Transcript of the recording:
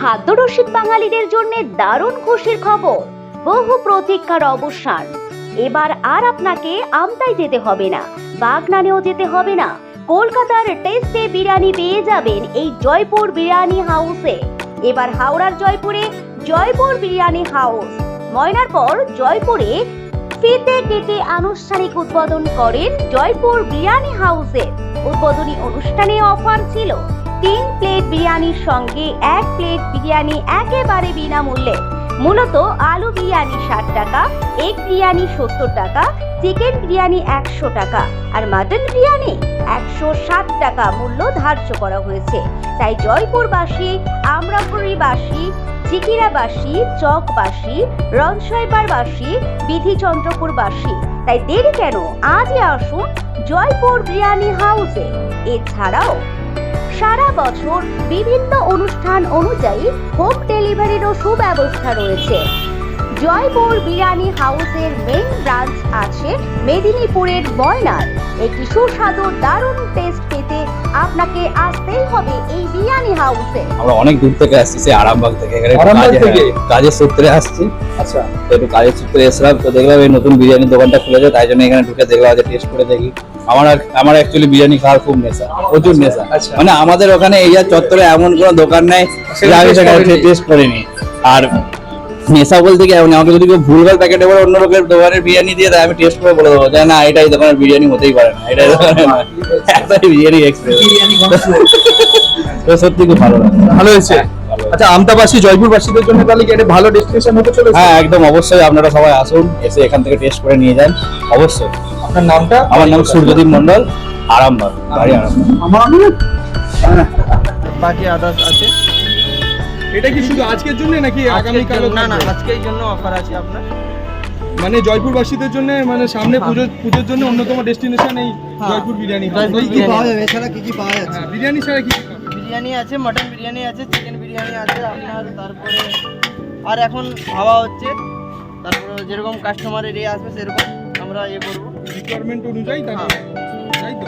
খাদ্যরসিক বাঙালিদের জন্য দারুণ খুশির খবর, বহু প্রতীক্ষার অবসান। এবার আর আপনাকে আমতায় যেতে হবে না, বাগনানেও যেতে হবে না। কলকাতার টেস্টে বিরিয়ানি পেয়ে যাবেন এই জয়পুর বিরিয়ানি হাউসে। এবার হাওড়ার জয়পুরে জয়পুর বিরিয়ানি হাউস। ময়নার পর জয়পুরে ফিতে কেটে আনুষ্ঠানিক উদ্বোধন করেন জয়পুর বিরিয়ানি হাউসের উদ্বোধনী অনুষ্ঠানে অফার ছিল। তিন প্লেট বিরিয়ানির সঙ্গে এক প্লেট বিরিয়ানি একেবারে বিনামূল্যে। মূলত আলু বিরিয়ানি ষাট টাকা, এগ বিরিয়ানি সত্তর টাকা, চিকেন বিরিয়ানি একশো টাকা আর মাটন বিরিয়ানি একশো ষাট টাকা মূল্য ধার্য করা হয়েছে। তাই জয়পুরবাসী, আমরাপুরীবাসী চিকিরাবাসী চকবাসী, রনসাইবারবাসী, বিধিচন্দ্রপুরবাসী, তাই দেরি কেন? আজই আসুন জয়পুর বিরিয়ানি হাউসে। এছাড়াও সারা বছর বিভিন্ন অনুষ্ঠান অনুযায়ী হোম ডেলিভারিরও সুব্যবস্থা রয়েছে। জয়পুর বিরিয়ানি হাউসের মেইন ব্রাঞ্চ আছে মেদিনীপুরের ময়নার একটি সুস্বাদু দারুণ টেস্ট পেতে আপনাকে আসতেই হবে এই বিরিয়ানি হাউসে। আমরা অনেক দূর থেকে আসছি সেই আরামবাগ থেকে। এখানে আরামবাগ থেকে? কাজের সূত্রে আসছি। আচ্ছা। তো একটু কাজের সূত্রে এসলাম তো দেখলাম এই নতুন বিরিয়ানির দোকানটা খুলেছে তাই জন্য এখানে ঢুকে দেখলাম যে টেস্ট করে দেখি। আমার আর- আমার অ্যাকচুয়ালি বিরিয়ানি খাওয়ার খুব নেশা প্রচুর নেশা। আচ্ছা। মানে আমাদের ওখানে এই চত্বরে এমন কোনো দোকান নেই যে আমি সেটা। টেস্ট করিনি। আর নেশা বলতে কি এমন আমাকে যদি কেউ ভুলভাল প্যাকেটে করে অন্য লোকের দোকানের বিরিয়ানি দিয়ে দেয় আমি টেস্ট করে বলে দেবো। যে না এটাই দোকানের বিরিয়ানি হতেই পারে না এটাই দোকানের বিরিয়ানি এক্সপ্রেস তো সত্যি খুব ভালো লাগে। ভালো হয়েছে? আচ্ছা আমতাবাসী জয়পুরবাসীদের জন্য তাহলে কি একটা ভালো ডেস্টিনেশন হতে চলেছে? হ্যাঁ একদম অবশ্যই আপনারা সবাই আসুন এসে এখান থেকে টেস্ট করে নিয়ে যান অবশ্যই। আপনার নামটা? আমার নাম সূর্যদীপ মন্ডল আরামবাগ বাড়ি আরামবাগ। আমার বাকি আদার্স আছে? এটা কি শুধু আজকের জন্য নাকি আগামীকাল জন্য- না না আজকের জন্য অফার আছে আপনার। মানে জয়পুরবাসীদের জন্য মানে সামনে হ্যাঁ। পুজো পুজোর জন্য অন্যতম ডেস্টিনেশন এই হ্যাঁ। জয়পুর বিরিয়ানি। কি পাওয়া যাবে? এছাড়া কি কি পাওয়া যাচ্ছে? হ্যাঁ, বিরিয়ানি ছাড়া কি বিরিয়ানি আছে মটন বিরিয়ানি আছে চিকেন বিরিয়ানি আছে আপনার তারপরে আর এখন হাওয়া হচ্ছে তারপরে যেরকম কাস্টমারের ইয়ে আসবে সেরকম আমরা ইয়ে করব। রিকোয়ারমেন্ট অনুযায়ী তাই তো?